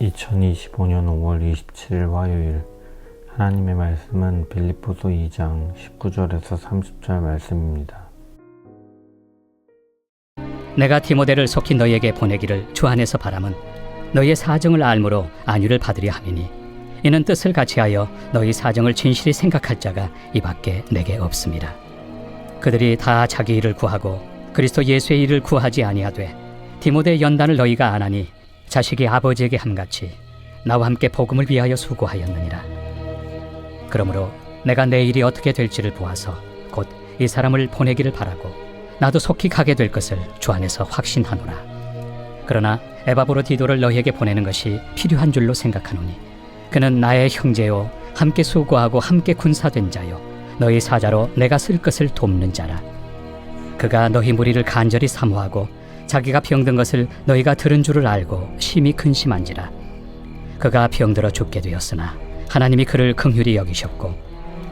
2025년 5월 27일 화요일 하나님의 말씀은 빌립보서 2장 19절에서 30절 말씀입니다. 내가 디모데를 속히 너희에게 보내기를 주 안에서 바람은 너희의 사정을 알므로 안위를 받으려 함이니 이는 뜻을 같이하여 너희 사정을 진실히 생각할 자가 이밖에 내게 없습니다. 그들이 다 자기 일을 구하고 그리스도 예수의 일을 구하지 아니하되 디모데의 연단을 너희가 안 하니 자식이 아버지에게 함같이 나와 함께 복음을 위하여 수고하였느니라. 그러므로 내가 내 일이 어떻게 될지를 보아서 곧 이 사람을 보내기를 바라고 나도 속히 가게 될 것을 주 안에서 확신하노라. 그러나 에바브로 디도를 너희에게 보내는 것이 필요한 줄로 생각하노니 그는 나의 형제요 함께 수고하고 함께 군사된 자요 너희 사자로 내가 쓸 것을 돕는 자라. 그가 너희 무리를 간절히 사모하고 자기가 병든 것을 너희가 들은 줄을 알고 심히 근심한지라. 그가 병들어 죽게 되었으나 하나님이 그를 긍휼히 여기셨고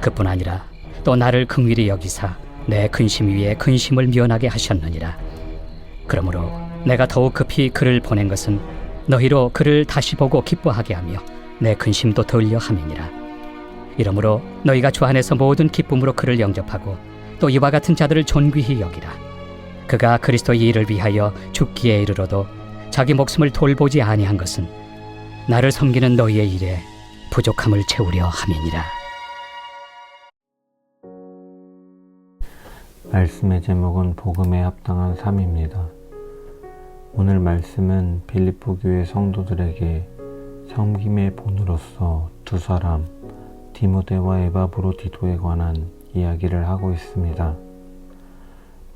그뿐 아니라 또 나를 긍휼히 여기사 내 근심 위에 근심을 면하게 하셨느니라. 그러므로 내가 더욱 급히 그를 보낸 것은 너희로 그를 다시 보고 기뻐하게 하며 내 근심도 덜려 함이니라. 이러므로 너희가 주 안에서 모든 기쁨으로 그를 영접하고 또 이와 같은 자들을 존귀히 여기라. 그가 그리스도의 일을 위하여 죽기에 이르러도 자기 목숨을 돌보지 아니한 것은 나를 섬기는 너희의 일에 부족함을 채우려 함이니라. 말씀의 제목은 복음에 합당한 삶입니다. 오늘 말씀은 빌립보 교회 성도들에게 섬김의 본으로서 두 사람 디모데와 에바브로디도에 관한 이야기를 하고 있습니다.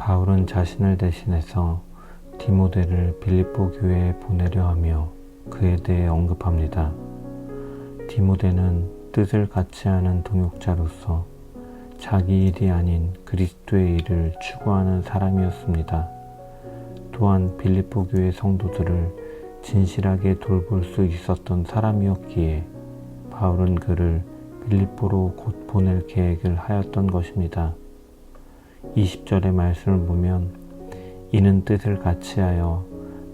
바울은 자신을 대신해서 디모데를 빌립보 교회에 보내려 하며 그에 대해 언급합니다. 디모데는 뜻을 같이 하는 동역자로서 자기 일이 아닌 그리스도의 일을 추구하는 사람이었습니다. 또한 빌립보 교회 성도들을 진실하게 돌볼 수 있었던 사람이었기에 바울은 그를 빌립보로 곧 보낼 계획을 하였던 것입니다. 20절의 말씀을 보면 이는 뜻을 같이 하여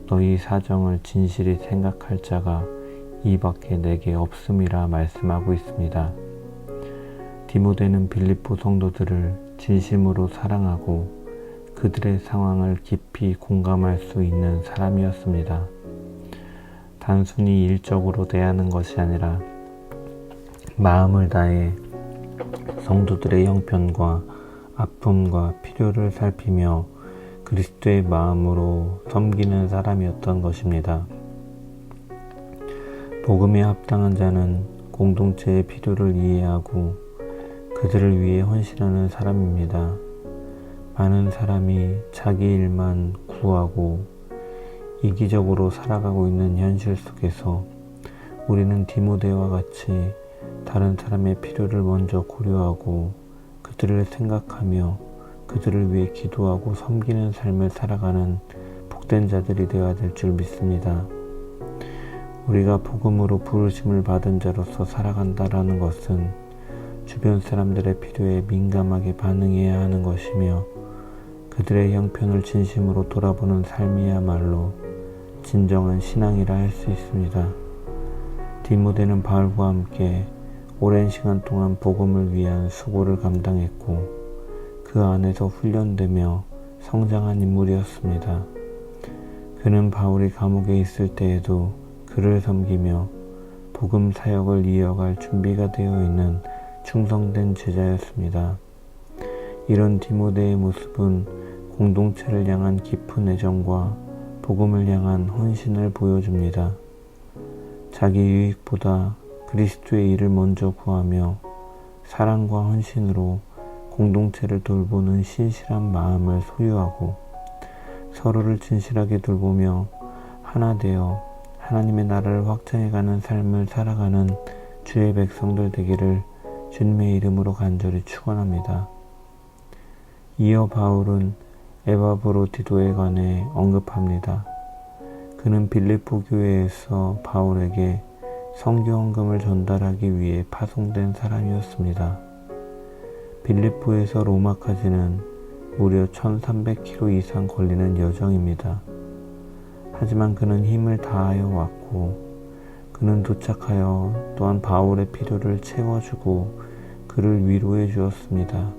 너희 사정을 진실히 생각할 자가 이밖에 내게 없음이라 말씀하고 있습니다. 디모데는 빌립보 성도들을 진심으로 사랑하고 그들의 상황을 깊이 공감할 수 있는 사람이었습니다. 단순히 일적으로 대하는 것이 아니라 마음을 다해 성도들의 형편과 아픔과 필요를 살피며 그리스도의 마음으로 섬기는 사람이었던 것입니다. 복음에 합당한 자는 공동체의 필요를 이해하고 그들을 위해 헌신하는 사람입니다. 많은 사람이 자기 일만 구하고 이기적으로 살아가고 있는 현실 속에서 우리는 디모데와 같이 다른 사람의 필요를 먼저 고려하고 그들을 생각하며 그들을 위해 기도하고 섬기는 삶을 살아가는 복된 자들이 되어야 될 줄 믿습니다. 우리가 복음으로 부르심을 받은 자로서 살아간다라는 것은 주변 사람들의 필요에 민감하게 반응해야 하는 것이며 그들의 형편을 진심으로 돌아보는 삶이야말로 진정한 신앙이라 할 수 있습니다. 디모데는 바울과 함께 오랜 시간 동안 복음을 위한 수고를 감당했고 그 안에서 훈련되며 성장한 인물이었습니다. 그는 바울이 감옥에 있을 때에도 그를 섬기며 복음 사역을 이어갈 준비가 되어 있는 충성된 제자였습니다. 이런 디모데의 모습은 공동체를 향한 깊은 애정과 복음을 향한 헌신을 보여줍니다. 자기 유익보다 그리스도의 일을 먼저 구하며 사랑과 헌신으로 공동체를 돌보는 신실한 마음을 소유하고 서로를 진실하게 돌보며 하나 되어 하나님의 나라를 확장해가는 삶을 살아가는 주의 백성들 되기를 주님의 이름으로 간절히 축원합니다. 이어 바울은 에바브로디도에 관해 언급합니다. 그는 빌립보 교회에서 바울에게 성경금을 전달하기 위해 파송된 사람이었습니다. 빌립보에서 로마까지는 무려 1300km 이상 걸리는 여정입니다. 하지만 그는 힘을 다하여 왔고 그는 도착하여 또한 바울의 필요를 채워주고 그를 위로해 주었습니다.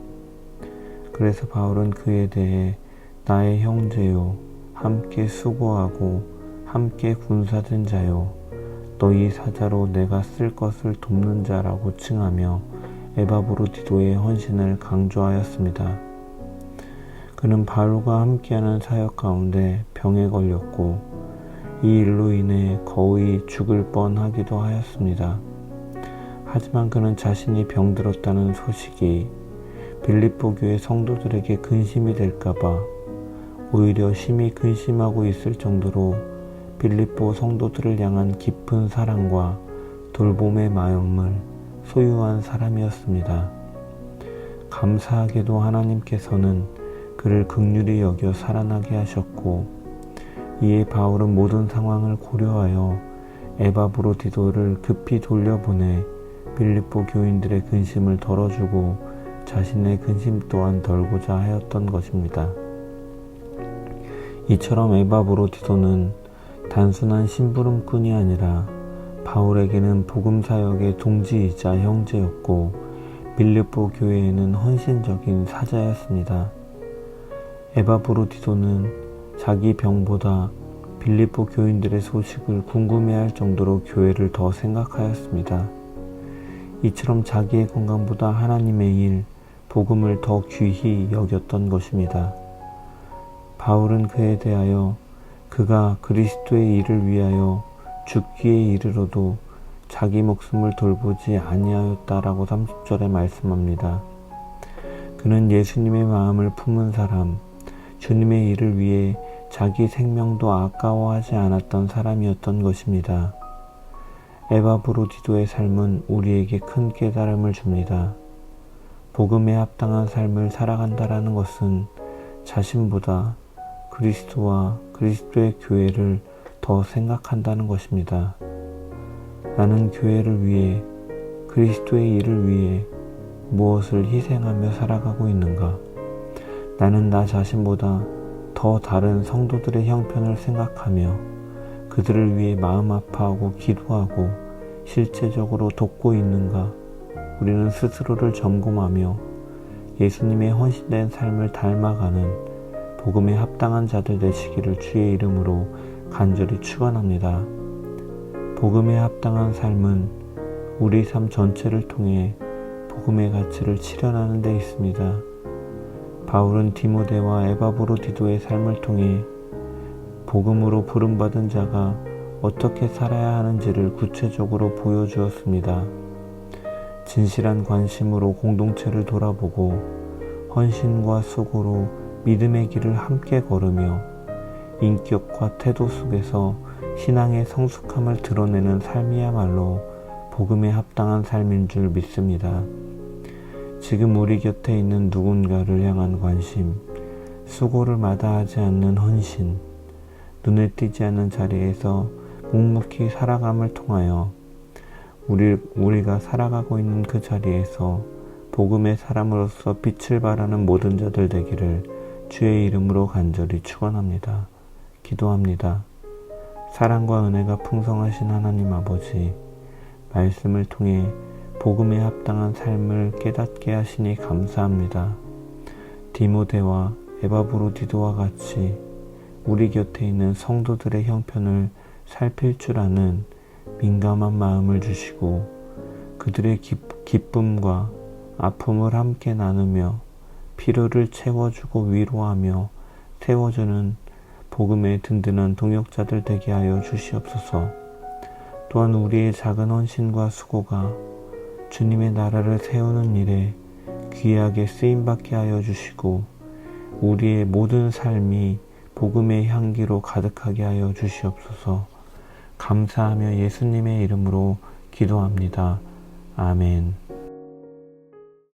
그래서 바울은 그에 대해 나의 형제요, 함께 수고하고 함께 군사된 자요, 너희 사자로 내가 쓸 것을 돕는 자라고 칭하며 에바브로디도의 헌신을 강조하였습니다. 그는 바울과 함께하는 사역 가운데 병에 걸렸고 이 일로 인해 거의 죽을 뻔하기도 하였습니다. 하지만 그는 자신이 병들었다는 소식이 빌립보 교회 성도들에게 근심이 될까봐 오히려 심히 근심하고 있을 정도로 빌립보 성도들을 향한 깊은 사랑과 돌봄의 마음을 소유한 사람이었습니다. 감사하게도 하나님께서는 그를 극률히 여겨 살아나게 하셨고 이에 바울은 모든 상황을 고려하여 에바브로디도를 급히 돌려보내 빌립보 교인들의 근심을 덜어주고 자신의 근심 또한 덜고자 하였던 것입니다. 이처럼 에바브로디도는 단순한 심부름꾼이 아니라 바울에게는 복음 사역의 동지이자 형제였고 빌립보 교회에는 헌신적인 사자였습니다. 에바브로디도는 자기 병보다 빌립보 교인들의 소식을 궁금해할 정도로 교회를 더 생각하였습니다. 이처럼 자기의 건강보다 하나님의 일, 복음을 더 귀히 여겼던 것입니다. 바울은 그에 대하여 그가 그리스도의 일을 위하여 죽기에 이르러도 자기 목숨을 돌보지 아니하였다라고 30절에 말씀합니다. 그는 예수님의 마음을 품은 사람, 주님의 일을 위해 자기 생명도 아까워하지 않았던 사람이었던 것입니다. 에바브로디도의 삶은 우리에게 큰 깨달음을 줍니다. 복음에 합당한 삶을 살아간다라는 것은 자신보다 그리스도와 그리스도의 교회를 더 생각한다는 것입니다. 나는 교회를 위해 그리스도의 일을 위해 무엇을 희생하며 살아가고 있는가? 나는 나 자신보다 더 다른 성도들의 형편을 생각하며 그들을 위해 마음 아파하고 기도하고 실제적으로 돕고 있는가? 우리는 스스로를 점검하며 예수님의 헌신된 삶을 닮아가는 복음에 합당한 자들 되시기를 주의 이름으로 간절히 축원합니다. 복음에 합당한 삶은 우리 삶 전체를 통해 복음의 가치를 실현하는 데 있습니다. 바울은 디모데와 에바브로디도의 삶을 통해 복음으로 부름받은 자가 어떻게 살아야 하는지를 구체적으로 보여주었습니다. 진실한 관심으로 공동체를 돌아보고 헌신과 수고로 믿음의 길을 함께 걸으며 인격과 태도 속에서 신앙의 성숙함을 드러내는 삶이야말로 복음에 합당한 삶인 줄 믿습니다. 지금 우리 곁에 있는 누군가를 향한 관심, 수고를 마다하지 않는 헌신, 눈에 띄지 않는 자리에서 묵묵히 살아감을 통하여 우리, 우리가 살아가고 있는 그 자리에서 복음의 사람으로서 빛을 발하는 모든 자들 되기를 주의 이름으로 간절히 축원합니다. 기도합니다. 사랑과 은혜가 풍성하신 하나님 아버지, 말씀을 통해 복음에 합당한 삶을 깨닫게 하시니 감사합니다. 디모데와 에바브로디도와 같이 우리 곁에 있는 성도들의 형편을 살필 줄 아는 민감한 마음을 주시고 그들의 기쁨과 아픔을 함께 나누며 필요를 채워주고 위로하며 세워주는 복음의 든든한 동역자들 되게 하여 주시옵소서. 또한 우리의 작은 헌신과 수고가 주님의 나라를 세우는 일에 귀하게 쓰임받게 하여 주시고 우리의 모든 삶이 복음의 향기로 가득하게 하여 주시옵소서. 감사하며 예수님의 이름으로 기도합니다. 아멘.